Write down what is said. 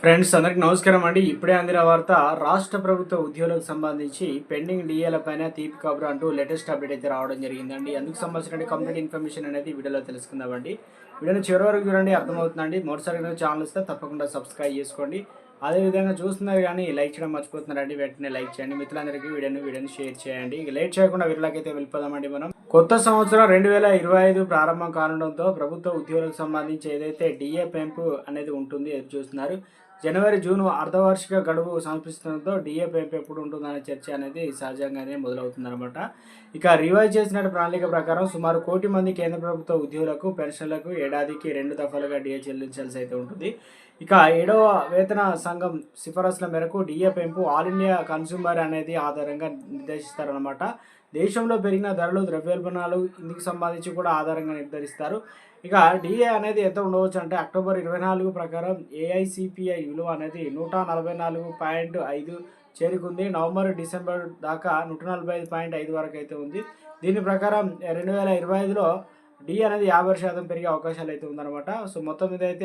Friends అందరికి నమస్కారం అండి. ఇప్పుడే అందిన వార్త రాష్ట్ర ప్రభుత్వ ఉద్యోగులకు సంబంధించి పెండింగ్ డిఏల పైన తీపి కబురు అంటూ లేటెస్ట్ అప్డేట్ అయితే రావడం జరిగిందండి. అందుకు సంబంధించిన కంప్లీట్ ఇన్ఫర్మేషన్ అనేది వీడియోలో తెలుసుకుందామండి. వీడియోని చివరి వరకు చూడండి అర్థమవుతుందండి. మరోసారి ఛానల్ వస్తే తప్పకుండా సబ్స్క్రైబ్ చేసుకోండి. అదేవిధంగా చూస్తున్నారు కానీ లైక్ చేయడం మర్చిపోతున్నారండి. వెంటనే లైక్ చేయండి. మిత్రులందరికీ వీడియోని వీడియోని షేర్ చేయండి. ఇక లేట్ చేయకుండా వీళ్ళకైతే వెళ్ళిపోదామండి మనం. కొత్త సంవత్సరం రెండు వేల ఇరవై ఐదు ప్రారంభం కావడంతో ప్రభుత్వ ఉద్యోగులకు సంబంధించి ఏదైతే డిఏ పెంపు అనేది ఉంటుంది ఎదురు చూస్తున్నారు. జనవరి జూన్ అర్ధవార్షిక గడువు సమర్పిస్తుండడంతో డిఏ పెంపు ఎప్పుడు ఉంటుందనే చర్చ అనేది సహజంగానే మొదలవుతుందన్నమాట. ఇక రివైజ్ చేసిన ప్రణాళిక ప్రకారం సుమారు కోటి మంది కేంద్ర ప్రభుత్వ ఉద్యోగులకు పెన్షన్లకు ఏడాదికి రెండు దఫాలుగా డిఏ చెల్లించాల్సి అయితే ఉంటుంది. ఇక ఏడవ వేతన సంఘం సిఫారసుల మేరకు డిఏ పెంపు ఆల్ ఇండియా కన్స్యూమర్ అనేది ఆధారంగా నిర్దేశిస్తారనమాట దేశంలో పెరిగిన ధరలు ద్రవ్యోల్బణాలు ఇందుకు సంబంధించి కూడా ఆధారంగా నిర్ధారిస్తారు. ఇక డిఏ అనేది ఎంత ఉండవచ్చు అంటే అక్టోబర్ ఇరవై నాలుగు ప్రకారం ఏఐసిపిఐ విలువ అనేది నూట నలభై నాలుగు పాయింట్ ఐదు చేరుకుంది. నవంబర్ డిసెంబర్ దాకా నూట నలభై ఐదు పాయింట్ ఐదు వరకు అయితే ఉంది. దీని ప్రకారం రెండు వేల ఇరవై ఐదులో డి అనేది యాభై శాతం పెరిగే అవకాశాలు అయితే ఉందన్నమాట. సో మొత్తం మీద అయితే